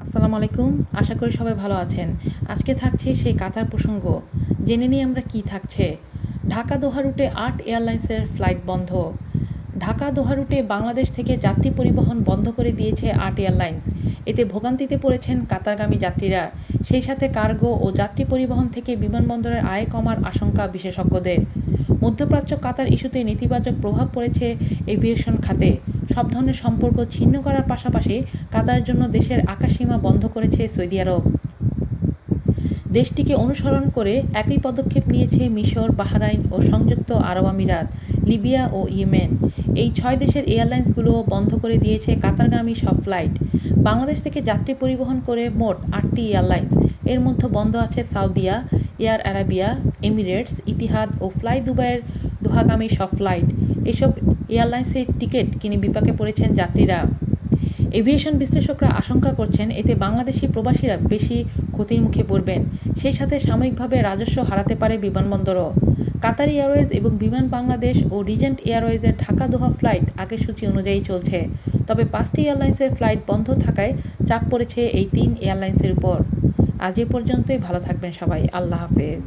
আসসালামু আলাইকুম। আশা করি সবাই ভালো আছেন। আজকে থাকছে সেই কাতার প্রসঙ্গ। জেনে নিই আমরা কি থাকছে। ঢাকা দোহা রুটে আট এয়ারলাইন্সের ফ্লাইট বন্ধ। ঢাকা দোহা রুটে বাংলাদেশ থেকে যাত্রী পরিবহন বন্ধ করে দিয়েছে আট এয়ারলাইন্স। এতে ভোগান্তিতে পড়েছেন কাতারগামী যাত্রীরা। সেই সাথে কার্গো ও যাত্রী পরিবহন থেকে বিমানবন্দরের আয় কমার আশঙ্কা বিশেষজ্ঞদের। মধ্যপ্রাচ্য কাতার ইস্যুতে নেতিবাচক প্রভাব পড়েছে এভিয়েশন খাতে। সব ধরনের সম্পর্ক ছিন্ন করার পাশাপাশি কাতারের জন্য দেশের আকাশসীমা বন্ধ করেছে সৌদি আরব। দেশটিকে অনুসরণ করে একই পদক্ষেপ নিয়েছে মিশর, বাহরাইন ও সংযুক্ত আরব আমিরাত। লিবিয়া ও ইয়েমেন। এই ছয় দেশের এয়ারলাইন্সগুলো বন্ধ করে দিয়েছে কাতারগামী সব ফ্লাইট। বাংলাদেশ থেকে যাত্রী পরিবহন করে মোট আটটি এয়ারলাইন্স। এর মধ্যে বন্ধ আছে Saudia, air Arabia, Emirates, Etihad ও ফ্লাই দুবাইয়ের দোহাগামী সব ফ্লাইট। এসব এয়ারলাইন্সের টিকিট কিনে বিপাকে পড়েছেন যাত্রীরা। এভিয়েশন বিশ্লেষকরা আশঙ্কা করছেন এতে বাংলাদেশি প্রবাসীরা বেশি ক্ষতির মুখে পড়বেন। সেই সাথে সাময়িকভাবে রাজস্ব হারাতে পারে বিমানবন্দরও। কাতার এয়ারওয়েজ এবং বিমান বাংলাদেশ ও রিজেন্ট এয়ারওয়েজের ঢাকা দোহা ফ্লাইট আগের সূচি অনুযায়ী চলছে। তবে পাঁচটি এয়ারলাইন্সের ফ্লাইট বন্ধ থাকায় চাপ পড়েছে এই তিন এয়ারলাইন্সের উপর। আজ এ পর্যন্তই, ভালো থাকবেন সবাই। আল্লাহ হাফেজ।